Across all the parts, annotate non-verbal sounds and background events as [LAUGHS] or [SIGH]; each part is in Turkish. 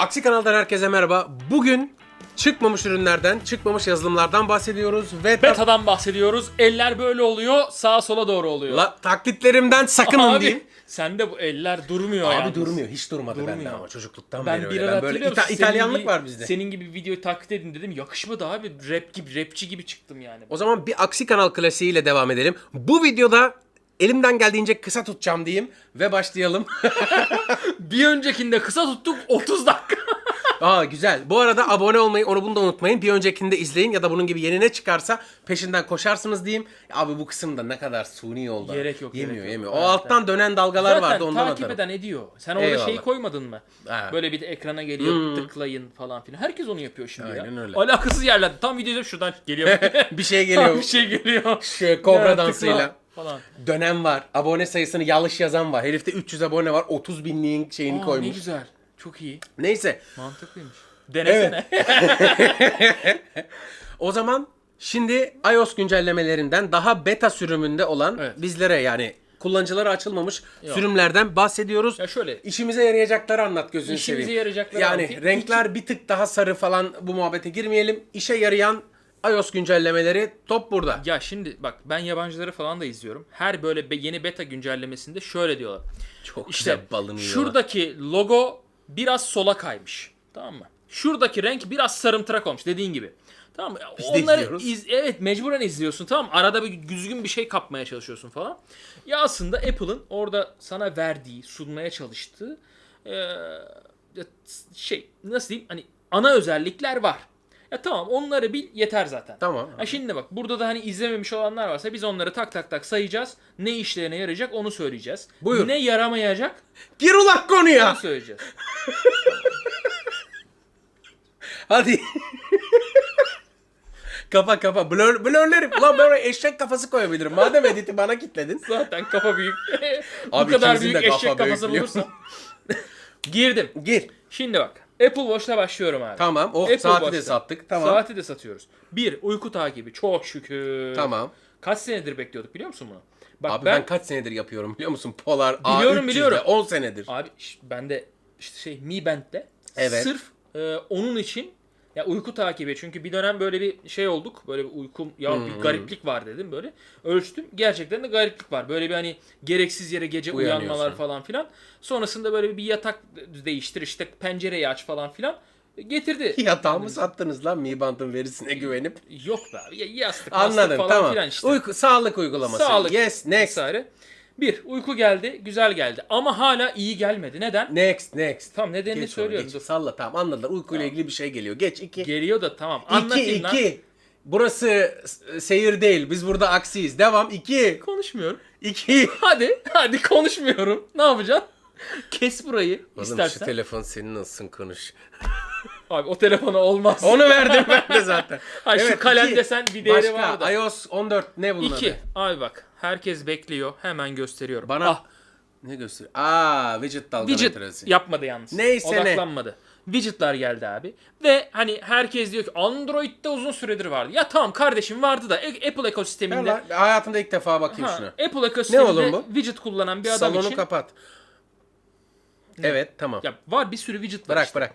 Aksi kanaldan herkese merhaba. Bugün çıkmamış ürünlerden, çıkmamış yazılımlardan bahsediyoruz ve Beta'dan bahsediyoruz. Eller böyle oluyor, sağa sola doğru oluyor. La, taklitlerimden sakının abi, diyeyim. sende bu eller durmuyor Abi yalnız. durmuyor. Hiç durmadı bende Durmuyor. ama çocukluktan Ben beri bir öyle. ara Ben böyle hatırlıyorum. İta- senin İtalyanlık gibi- var bizde. Senin gibi videoyu taklit edin dedim. Yakışmadı abi. Rap gibi, rapçi gibi çıktım yani. O zaman bir aksi kanal klasiğiyle devam edelim. Bu videoda elimden geldiğince kısa tutacağım diyeyim ve başlayalım. [LAUGHS] Bir öncekinde kısa tuttuk 30 dakika. [LAUGHS] Aa güzel. Bu arada abone olmayı onu bunu da unutmayın. Bir öncekinde izleyin ya da bunun gibi yeni ne çıkarsa peşinden koşarsınız diyeyim. Abi bu kısımda ne kadar suni oldu. Gerek yok, Yemiyor gerek yok. yemiyor. O Evet, alttan dönen dalgalar Zaten vardı ondan takip atarım. eden ediyor. Sen orada Eyvallah. şeyi koymadın mı? Ha. Böyle bir de ekrana geliyor tıklayın falan filan. Herkes onu yapıyor şimdi Aynen ya. öyle. Alakasız yerlerde. Tam videoda şuradan geliyor. [LAUGHS] Bir şey geliyor. bir şey geliyor. Şu kobra Ya, tıkla dansıyla. Falan. Dönem var. Abone sayısını yanlış yazan var. Herifte 300 abone var. 30 binliğin şeyini Aa, ne koymuş. güzel. Çok iyi. Neyse. Mantıklıymış. Denesene. [LAUGHS] O zaman şimdi iOS güncellemelerinden daha beta sürümünde olan Evet. bizlere yani kullanıcılara açılmamış Yok. sürümlerden bahsediyoruz. Ya şöyle. İşimize yarayacakları anlat gözünü İşimize seveyim. yarayacakları Yani anlatayım. renkler bir tık daha sarı falan bu muhabbete girmeyelim. İşe yarayan iOS güncellemeleri top burada. Ya şimdi bak ben yabancıları falan da izliyorum. Her böyle be- yeni beta güncellemesinde şöyle diyorlar. Çok İşte güzel balını yiyorlar. şuradaki logo biraz sola kaymış. Tamam mı? Şuradaki renk biraz sarımtırak olmuş dediğin gibi. Tamam mı? Biz de Onları izliyoruz. iz- evet mecburen izliyorsun tamam mı? Arada bir düzgün bir şey kapmaya çalışıyorsun falan. Ya aslında Apple'ın orada sana verdiği, sunmaya çalıştığı ya şey nasıl diyeyim hani ana özellikler var. Ya tamam onları bil yeter zaten. Tamam. Ha şimdi bak burada da hani izlememiş olanlar varsa biz onları tak tak tak sayacağız. Ne işlerine yarayacak onu söyleyeceğiz. Buyur. Ne yaramayacak Gir ulan konuya. onu söyleyeceğiz. [LAUGHS] Hadi. kapa kapa. Blur, blurlerim. Ulan ben oraya eşek kafası koyabilirim. Madem editi bana kitledin. Zaten kafa büyük. [LAUGHS] Abi Bu kadar ikimizin büyük de kafa eşek büyük kafası biliyor bulursa. [LAUGHS] Girdim. Gir. Şimdi bak. Apple Watch'la başlıyorum abi. Tamam. Oh Apple saati de sattık. Tamam. Saati de satıyoruz. Bir, uyku takibi. Çok şükür. Tamam. Kaç senedir bekliyorduk biliyor musun bunu? Bak Abi ben, ben, kaç senedir yapıyorum biliyor musun? Polar Biliyorum, A300'de biliyorum. 10 senedir. Abi işte ben de işte şey Mi Band'de Evet. sırf e, onun için ya uyku takibi çünkü bir dönem böyle bir şey olduk böyle bir uykum ya Hmm. bir gariplik var dedim böyle ölçtüm gerçekten de gariplik var böyle bir hani gereksiz yere gece uyanmalar falan filan sonrasında böyle bir yatak değiştir işte pencereyi aç falan filan getirdi. [LAUGHS] Yatağımı sattınız lan Mi Band'ın verisine güvenip. Yok be abi ya- yastık Anladım falan tamam. filan işte. Uyku, sağlık uygulaması. Sağlık Yes next. vesaire. Bir uyku geldi güzel geldi ama hala iyi gelmedi neden? Next next. Tam nedenini Geç onu, söylüyorum. geç. dur. Salla tamam anladılar. Uykuyla Tamam. ilgili bir şey geliyor. Geç 2. Geliyor da tamam. 2 Anlatayım lan. 2. Burası s- seyir değil. Biz burada aksiyiz. Devam 2. Konuşmuyorum. 2. Hadi, hadi konuşmuyorum. Ne yapacaksın? Kes burayı Oğlum şu istersen. telefon senin olsun konuş. [LAUGHS] Abi o telefona olmaz. Onu verdim ben de zaten. Ay şu kalem iki. desen bir değeri Başka, var da. iOS 14 ne bunun İki. Abi bak. Herkes bekliyor. Hemen gösteriyorum. Bana Ah, ne gösteriyor? Aa widget dalga widget metresi. yapmadı yalnız. Neyse ne. Odaklanmadı. Widget'lar geldi abi. Ve hani herkes diyor ki Android'de uzun süredir vardı. Ya tamam kardeşim vardı da E- Apple ekosisteminde lan, Hayatımda ilk defa bakayım Ha, şuna. Apple ekosisteminde bu? widget kullanan bir adam Salonu için kapat. Evet tamam. ya var bir sürü widget var bırak işte. bırak.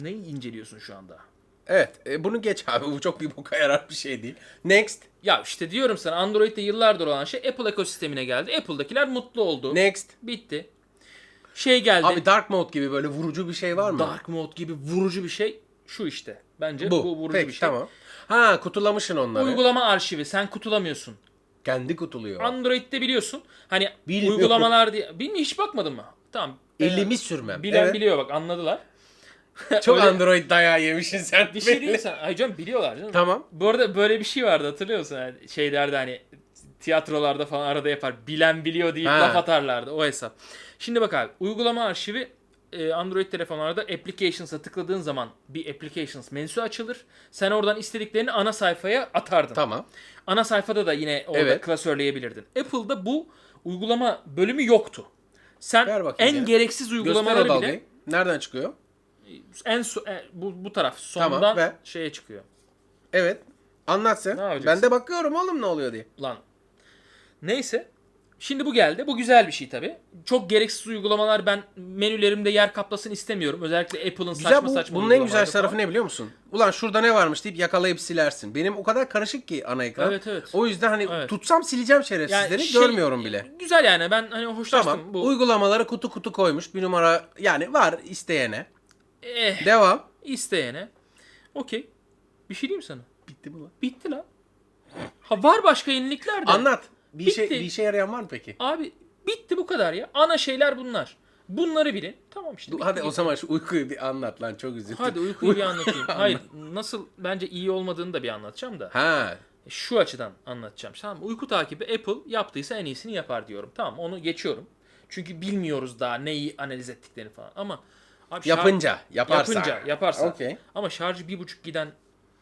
Neyi inceliyorsun şu anda? Evet e, bunu geç [LAUGHS] abi bu çok bir boka yarar bir şey değil. Next. Ya işte diyorum sana Android'de yıllardır olan şey Apple ekosistemine geldi. Apple'dakiler mutlu oldu. Next. Bitti. Şey geldi. Abi dark mode gibi böyle vurucu bir şey var mı? Dark mode gibi vurucu bir şey. Şu işte. Bence Bu. bu, vurucu Peki bir şey. tamam. Ha kutulamışsın onları. Uygulama arşivi. Sen kutulamıyorsun. Kendi kutuluyor. Android'de biliyorsun. Hani Bilmiyorum. uygulamalar diye. Bilmiyorum hiç bakmadın mı? Tamam. Elimi Ee, sürmem. Bilen evet. biliyor bak anladılar. [LAUGHS] Çok Öyle- Android dayağı yemişsin sen. Bir şey değil sen. Ay canım biliyorlar canım. Tamam. Bu arada böyle bir şey vardı hatırlıyor musun? Yani şeylerde hani tiyatrolarda falan arada yapar. Bilen biliyor deyip Ha. laf atarlardı o hesap. Şimdi bak abi uygulama arşivi e, Android telefonlarda applications'a tıkladığın zaman bir applications menüsü açılır. Sen oradan istediklerini ana sayfaya atardın. Tamam. Ana sayfada da yine orada Evet. klasörleyebilirdin. Apple'da bu uygulama bölümü yoktu. Sen Ver bakayım en ya. gereksiz Göster o uygulamaları dalgayı. bile Nereden çıkıyor? En so- e, bu, bu taraf Tamam, sondan ver. şeye çıkıyor. Evet. Anlat sen. Ne yapacaksın? Ben de bakıyorum oğlum ne oluyor diye. Lan. Neyse. Şimdi bu geldi. Bu güzel bir şey tabii. Çok gereksiz uygulamalar ben menülerimde yer kaplasın istemiyorum. Özellikle Apple'ın Güzel saçma bu, saçma bunun en güzel uygulamaları tarafı falan. ne biliyor musun? Ulan şurada ne varmış deyip yakalayıp silersin. Benim o kadar karışık ki ana ekran. Evet, evet. O yüzden hani Evet. tutsam sileceğim şerefsizleri şey- görmüyorum bile. Güzel yani ben hani hoşlaştım. Tamam. Bu Uygulamaları kutu kutu koymuş. Bir numara yani var isteyene. Eh, Devam. isteyene. Okey. Bir şey diyeyim sana. Bitti mi lan? Bitti lan. Ha var başka yenilikler de. Anlat. Bir şey Bitti. bir işe yarayan var mı peki? Abi bitti bu kadar ya. Ana şeyler bunlar. Bunları bilin. Tamam işte. Bitti Hadi o gitti. zaman şu uykuyu bir anlat lan çok üzüldüm. Hadi uykuyu bir [LAUGHS] anlatayım. Hayır nasıl bence iyi olmadığını da bir anlatacağım da. Ha. Şu açıdan anlatacağım. Tamam mı? Uyku takibi Apple yaptıysa en iyisini yapar diyorum. Tamam onu geçiyorum. Çünkü bilmiyoruz daha neyi analiz ettiklerini falan. Ama abi Yapınca, yaparsa. yapınca yaparsa. Okey. Ama şarjı bir buçuk giden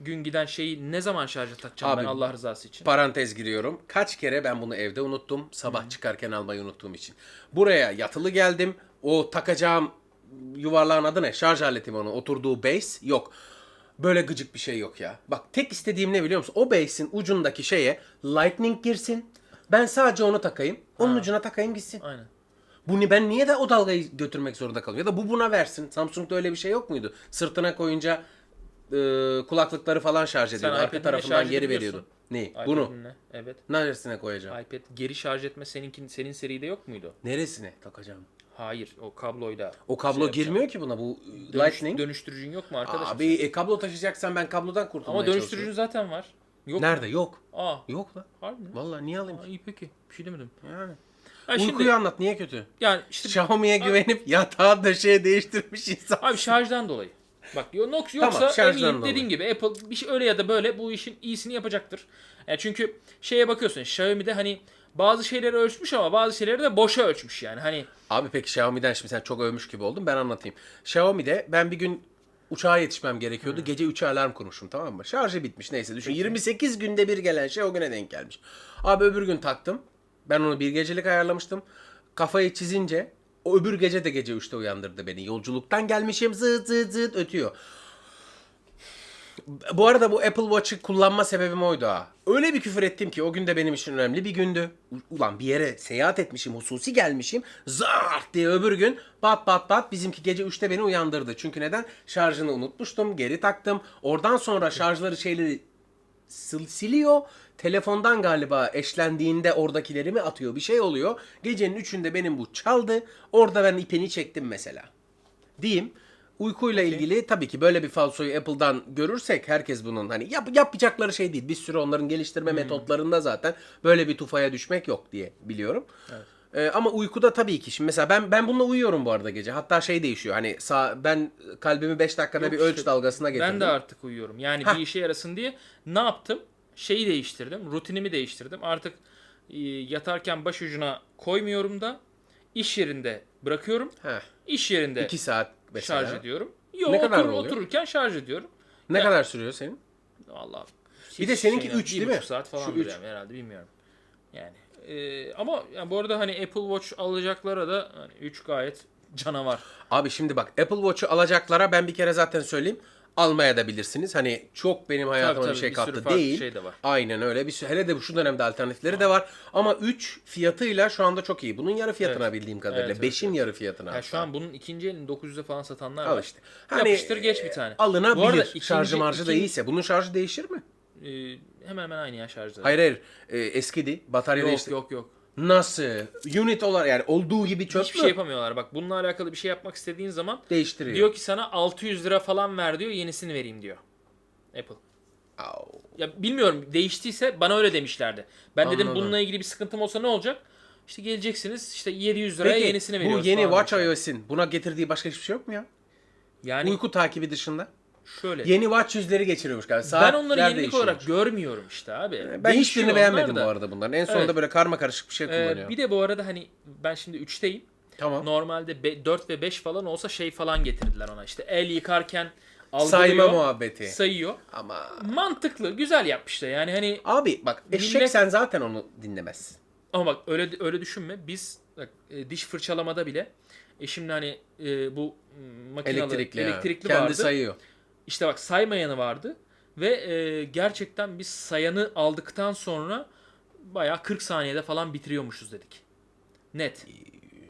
gün giden şeyi ne zaman şarja takacağım Abi, ben Allah rızası için? Parantez giriyorum. Kaç kere ben bunu evde unuttum. Sabah çıkarken almayı unuttuğum için. Buraya yatılı geldim. O takacağım yuvarlağın adı ne? Şarj aletim onun. Oturduğu base yok. Böyle gıcık bir şey yok ya. Bak tek istediğim ne biliyor musun? O base'in ucundaki şeye lightning girsin. Ben sadece onu takayım. Onun ucuna takayım gitsin. Aynen. Bunu ben niye de o dalgayı götürmek zorunda kalıyorum? Ya da bu buna versin. Samsung'da öyle bir şey yok muydu? Sırtına koyunca e, kulaklıkları falan şarj ediyordu. Arka iPad'inle tarafından geri veriyordu. Ne? Bunu iPad'inle, Evet. neresine koyacağım? iPad geri şarj etme seninkin senin seride yok muydu? Neresine takacağım? Hayır, o kabloyla. O kablo şey girmiyor ki buna bu e, Dönüş- Lightning. dönüştürücün yok mu arkadaşım? Abi e, kablo taşıyacaksan ben kablodan kurtulmaya Ama dönüştürücün zaten var. Yok. Nerede? Yok. Aa, Yok lan. harbi mi? Vallahi niye alayım Aa, iyi peki. Bir şey demedim. Yani. Ha, Uykuyu şimdi, anlat niye kötü? yani işte Xiaomi'ye güvenip yatağı döşeye değiştirmiş insan. abi şarjdan dolayı. Bak nok- yoksa Tamam, eminim dediğim gibi Apple bir şey öyle ya da böyle bu işin iyisini yapacaktır. Yani çünkü şeye bakıyorsun Xiaomi'de hani bazı şeyleri ölçmüş ama bazı şeyleri de boşa ölçmüş yani. Hani Abi peki Xiaomi'den şimdi sen çok övmüş gibi oldun ben anlatayım. Xiaomi'de ben bir gün uçağa yetişmem gerekiyordu. Gece 3'e alarm kurmuşum tamam mı? Şarjı bitmiş neyse düşün. 28 günde bir gelen şey o güne denk gelmiş. Abi öbür gün taktım. Ben onu bir gecelik ayarlamıştım. Kafayı çizince o öbür gece de gece 3'te uyandırdı beni. Yolculuktan gelmişim zıt zıt zıt ötüyor. Bu arada bu Apple Watch'ı kullanma sebebim oydu ha. Öyle bir küfür ettim ki o gün de benim için önemli bir gündü. Ulan bir yere seyahat etmişim, hususi gelmişim. Zart diye öbür gün bat bat bat bizimki gece 3'te beni uyandırdı. Çünkü neden? Şarjını unutmuştum, geri taktım. Oradan sonra şarjları şeyleri sil- siliyor. Telefondan galiba eşlendiğinde oradakileri mi atıyor? Bir şey oluyor. Gecenin 3'ünde benim bu çaldı. Orada ben ipini çektim mesela diyeyim. Uykuyla ilgili tabii ki böyle bir falsoyu Apple'dan görürsek herkes bunun hani yap, yapacakları şey değil. Bir sürü onların geliştirme metotlarında zaten böyle bir tufaya düşmek yok diye biliyorum. Ee, ama uykuda tabii ki şimdi mesela ben ben bununla uyuyorum bu arada gece. Hatta şey değişiyor. Hani sağ ben kalbimi 5 dakikada Yok bir işte, ölç dalgasına getirdim. ben de artık uyuyorum. Yani Hah. bir işe yarasın diye ne yaptım? Şeyi değiştirdim. Rutinimi değiştirdim. Artık e, yatarken baş ucuna koymuyorum da iş yerinde bırakıyorum. Heh, İş yerinde 2 saat mesela. şarj ediyorum. Yo, Ne kadar otur- oluyor? otururken şarj ediyorum. Ne Ya- kadar sürüyor senin? Vallahi. Bir de seninki şeyden- üç bir değil mi? saat falan Şu üç. yani herhalde bilmiyorum. Yani e, ama yani bu arada hani Apple Watch alacaklara da hani 3 gayet canavar. Abi şimdi bak Apple Watch'u alacaklara ben bir kere zaten söyleyeyim. Almaya da bilirsiniz. Hani çok benim hayatıma tabii, bir şey bir kattı değil. şey de var. Aynen öyle. Bir hele de şu dönemde alternatifleri de var. Ama 3 fiyatıyla şu anda çok iyi. Bunun yarı fiyatına Evet. bildiğim kadarıyla. Evet, evet, 5'in evet. yarı fiyatına. Ya şu an bunun ikinci elini 900'e falan satanlar Al var. işte. Yapıştır geç bir tane. Bu Alınabilir. arada ikinci- şarjı marjı da ikinci- iyiyse. Bunun şarjı değişir mi? E, hemen hemen aynı ya şarjları. Hayır hayır. Ee, eskidi. Batarya yok değişti. yok yok. Nasıl? Unit olarak yani olduğu gibi çöp Hiçbir mü? şey yapamıyorlar. Bak bununla alakalı bir şey yapmak istediğin zaman Değiştiriyor. diyor ki sana 600 lira falan ver diyor yenisini vereyim diyor. Apple. Au. Ya bilmiyorum değiştiyse bana öyle demişlerdi. Ben dedim Anladım. bununla ilgili bir sıkıntım olsa ne olacak? İşte geleceksiniz işte 700 liraya Peki yenisini bu veriyoruz. yeni falan Watch demişler. iOS'in buna getirdiği başka hiçbir şey yok mu ya? Yani Uyku takibi dışında. Şöyle. Yeni watch yüzleri geçiriyormuş galiba. ben Saatler onları yenilik olarak görmüyorum işte abi. Ben Değişiyor hiçbirini beğenmedim da. bu arada bunların. En sonunda Evet. böyle karma karışık bir şey Ee, kullanıyor. bir de bu arada hani ben şimdi 3'teyim. tamam. Normalde be- 4 ve 5 falan olsa şey falan getirdiler ona. İşte el yıkarken. Sayma muhabbeti. Sayıyor. Ama Mantıklı, güzel yapmışlar. Yani hani abi bak eşek Millet- sen zaten onu dinlemezsin. ama bak öyle öyle düşünme. Biz bak, e, diş fırçalamada bile eşimle hani e, bu makinalı Elektrikli. elektrikli. Kendi vardı. sayıyor. İşte bak saymayanı vardı ve e, gerçekten biz sayanı aldıktan sonra bayağı 40 saniyede falan bitiriyormuşuz dedik. Net.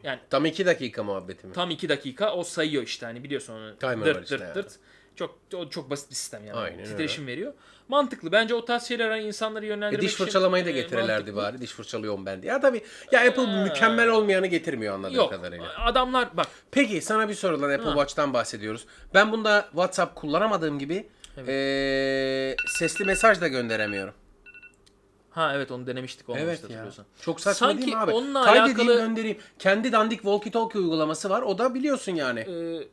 Yani Tam iki dakika muhabbeti mi? tam 2 dakika o sayıyor işte hani biliyorsun onu. Timer var dırt işte dırt yani. dırt. Çok o çok basit bir sistem yani. Aynen Titreşim veriyor. Mantıklı. Bence o tarz şeyler hani insanları E, yönlendirmek diş için, fırçalamayı da e, getirirlerdi mantıklı. bari. Diş fırçalıyorum ben diye. Ya tabii ya Apple Ha. mükemmel olmayanı getirmiyor anladığım Yok. kadarıyla. Adamlar bak Peki sana bir soru lan Apple Ha. Watch'tan bahsediyoruz. Ben bunda WhatsApp kullanamadığım gibi Evet. eee, sesli mesaj da gönderemiyorum. ha evet onu denemiştik olmamıştı Evet hatırlıyorsan. Çok saçma Sanki değil mi abi? onunla Kaydedeyim alakalı- göndereyim. Kendi dandik walkie talkie uygulaması var. O da biliyorsun yani. Ee,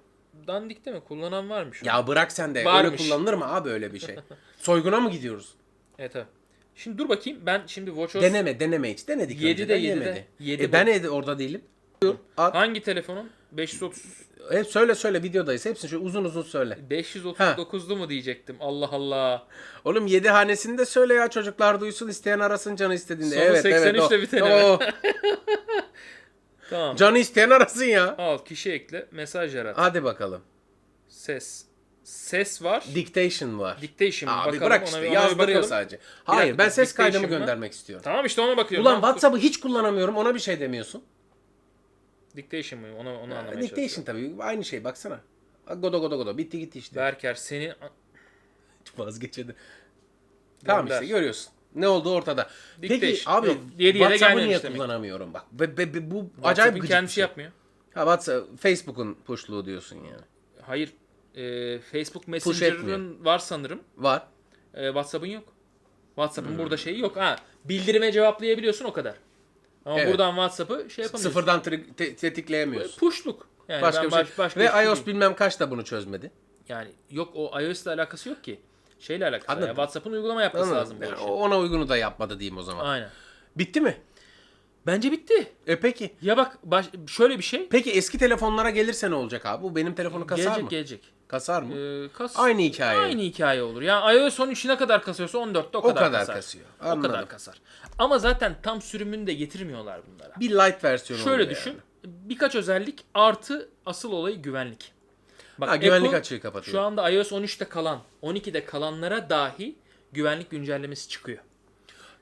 dandikte mi? Kullanan varmış. Ya bırak sen de. Öyle Varmış. kullanılır mı abi öyle bir şey? Soyguna mı gidiyoruz? Evet evet. Şimdi dur bakayım. Ben şimdi WatchOS Deneme deneme hiç. Denedik Yedi önceden de, yedi de. yemedi. Yedi e bu. ben de orada değilim. At. hangi telefonun? 530 Hep söyle söyle videodayız. Hepsini şöyle uzun uzun söyle. 539'lu mu diyecektim. Allah Allah. Oğlum 7 hanesini de söyle ya çocuklar duysun isteyen arasın canı istediğinde. Sonu evet evet. 83 o. tane O. [LAUGHS] Tamam. Canı isteyen arasın ya. Al kişi ekle. Mesaj yarat. Hadi bakalım. Ses. Ses var. Dictation var. Dictation. Abi bakalım. bırak ona işte ona yazdırıyor bakalım. sadece. Hayır dakika, ben ses kaydımı mı? göndermek istiyorum. Tamam işte ona bakıyorum. Ulan WhatsApp'ı hiç kullanamıyorum ona bir şey demiyorsun. Dictation mı? Onu, onu anlamaya Dictation tabii aynı şey baksana. Godo godo godo bitti gitti işte. Berker senin [LAUGHS] Vazgeçedi. Tamam işte görüyorsun. Ne olduğu ortada. Peki Dictation. abi Yok, yere WhatsApp'ı niye demek. kullanamıyorum bak. Be, be- be- bu acayip WhatsApp'ın gıcık bir kendisi şey. yapmıyor. Ha WhatsApp, Facebook'un pushluğu diyorsun yani. Hayır. e, Facebook etmiyor. Messenger'ın var sanırım. Var. E, WhatsApp'ın yok. WhatsApp'ın Hmm. burada şeyi yok. Ha, bildirime cevaplayabiliyorsun o kadar. Ama Evet. buradan WhatsApp'ı şey yapamıyorsun. Sıfırdan tri- te- tetikleyemiyorsun. Pushluk. Yani Başka ben bir şey. baş- başka Ve hiçbir şey iOS değil. bilmem kaç da bunu çözmedi. Yani yok o iOS ile alakası yok ki. Şeyle alakası var. Anladım. Yani WhatsApp'ın uygulama yapması Anladın lazım bu Yani işi. ona uygunu da yapmadı diyeyim o zaman. Aynen. Bitti mi? Bence bitti. E peki. Ya bak baş- şöyle bir şey. Peki eski telefonlara gelirse ne olacak abi? Bu benim telefonu kasar gelecek mı? gelecek. Kasar mı? Ee, kas- Aynı hikaye. Aynı hikaye olur. Yani iOS 13'ü ne kadar kasıyorsa 14'te o O kadar, kadar kasar. kasıyor. O Anladım. kadar kasar. Ama zaten tam sürümünü de getirmiyorlar bunlara. Bir light versiyonu Şöyle düşün. yani. Birkaç özellik artı asıl olayı güvenlik. Bak Ha, güvenlik Apple açığı kapatıyor. Şu anda iOS 13'te kalan, 12'de kalanlara dahi güvenlik güncellemesi çıkıyor.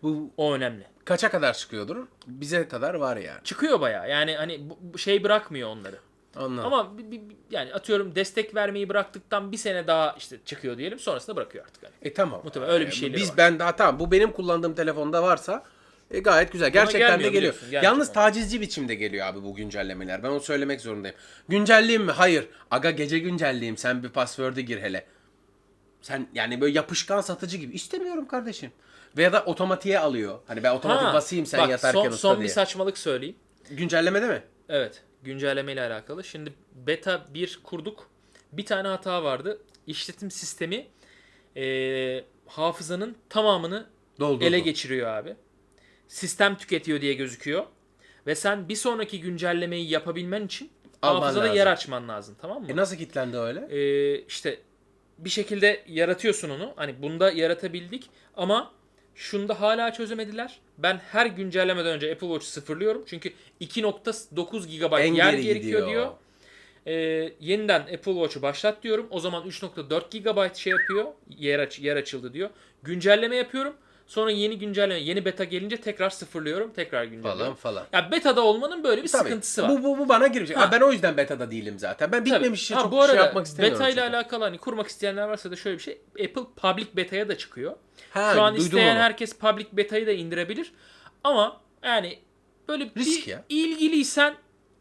Bu O önemli. kaça kadar çıkıyordur? Bize kadar var yani. Çıkıyor bayağı. Yani hani bu- şey bırakmıyor onları. Anladım. Ama bi- bi- yani atıyorum destek vermeyi bıraktıktan bir sene daha işte çıkıyor diyelim. Sonrasında bırakıyor artık. Hani. E tamam. Muhtemelen öyle bir şeyleri Biz var. ben daha tamam bu benim kullandığım telefonda varsa e, gayet güzel. Gerçekten de geliyor. Yalnız tacizci biçimde geliyor abi bu güncellemeler. Ben onu söylemek zorundayım. Güncelleyeyim mi? Hayır. Aga gece güncelleyeyim. Sen bir password'ı gir hele. Sen yani böyle yapışkan satıcı gibi. İstemiyorum kardeşim. Veya da otomatiğe alıyor. Hani ben otomatik Ha, basayım sen bak, yatarken son, usta son diye. bir saçmalık söyleyeyim. Güncellemede mi? Evet. Güncelleme ile alakalı. Şimdi beta 1 kurduk. Bir tane hata vardı. İşletim sistemi eee, hafızanın tamamını Doldurdu. ele geçiriyor abi. Sistem tüketiyor diye gözüküyor. Ve sen bir sonraki güncellemeyi yapabilmen için Alman hafızada lazım. yer açman lazım. Tamam mı? E nasıl kilitlendi öyle? Ee, işte bir şekilde yaratıyorsun onu. Hani bunda yaratabildik ama şunda hala çözemediler. Ben her güncellemeden önce Apple Watch'u sıfırlıyorum. Çünkü 2.9 GB En yer gerekiyor gidiyor. diyor. Ee, yeniden Apple Watch'u başlat diyorum. O zaman 3.4 GB şey yapıyor. Yer, aç, yer açıldı diyor. Güncelleme yapıyorum. Sonra yeni güncelleme, yeni beta gelince tekrar sıfırlıyorum. Tekrar güncelliyorum. Falan falan. Ya beta'da olmanın böyle bir Tabii. sıkıntısı var. Bu, bu, bu bana girecek. Ha. Ha, ben o yüzden beta'da değilim zaten. Ben Tabii. bitmemiş için Ha, çok bu bir şey arada yapmak istemiyorum. Beta ile çünkü. alakalı hani kurmak isteyenler varsa da şöyle bir şey. Apple Public Beta'ya da çıkıyor. Ha, Şu an isteyen onu. herkes Public Beta'yı da indirebilir. Ama yani böyle Risk bir ya. ilgiliysen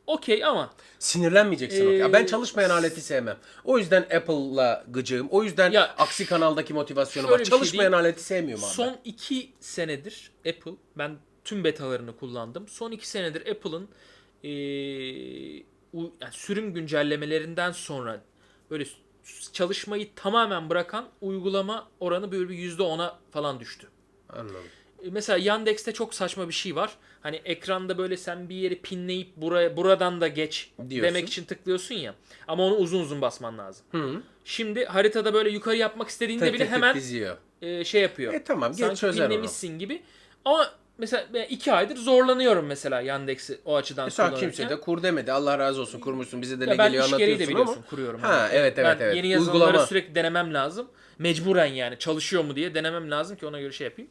okey ama Sinirlenmeyeceksin. o. Ya Ee, ben çalışmayan aleti sevmem. O yüzden Apple'la gıcığım. O yüzden Ya, aksi kanaldaki motivasyonum şöyle var. bir şey Çalışmayan diyeyim. aleti sevmiyorum abi. son iki senedir Apple ben tüm betalarını kullandım. Son iki senedir Apple'ın eee, u- yani sürüm güncellemelerinden sonra böyle s- çalışmayı tamamen bırakan uygulama oranı böyle bir %10'a falan düştü. Anladım. E, Mesela Yandex'te çok saçma bir şey var. Hani ekranda böyle sen bir yeri pinleyip buraya buradan da geç Diyorsun. demek için tıklıyorsun ya. Ama onu uzun uzun basman lazım. Hı. Şimdi haritada böyle yukarı yapmak istediğinde Tek bile tek tek hemen diziyor. e, şey yapıyor. E tamam, geç Sanki çözer onu. pinlemişsin gibi. Ama mesela ben iki aydır zorlanıyorum mesela Yandex'i o açıdan Mesela kullanırken. kimse de kur demedi. Allah razı olsun kurmuşsun bize de ne Ya ben geliyor iş gereği de anlatıyorsun biliyorsun ama. kuruyorum. Ha yani. evet evet ben evet. yeni yazılımları Uygulama. sürekli denemem lazım. Mecburen yani çalışıyor mu diye denemem lazım ki ona göre şey yapayım.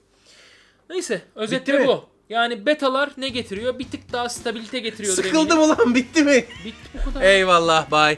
Neyse Bitti özetle mi? bu. Yani betalar ne getiriyor? Bir tık daha stabilite getiriyor. Sıkıldım ulan bitti mi? Bitti bu kadar. Eyvallah bye.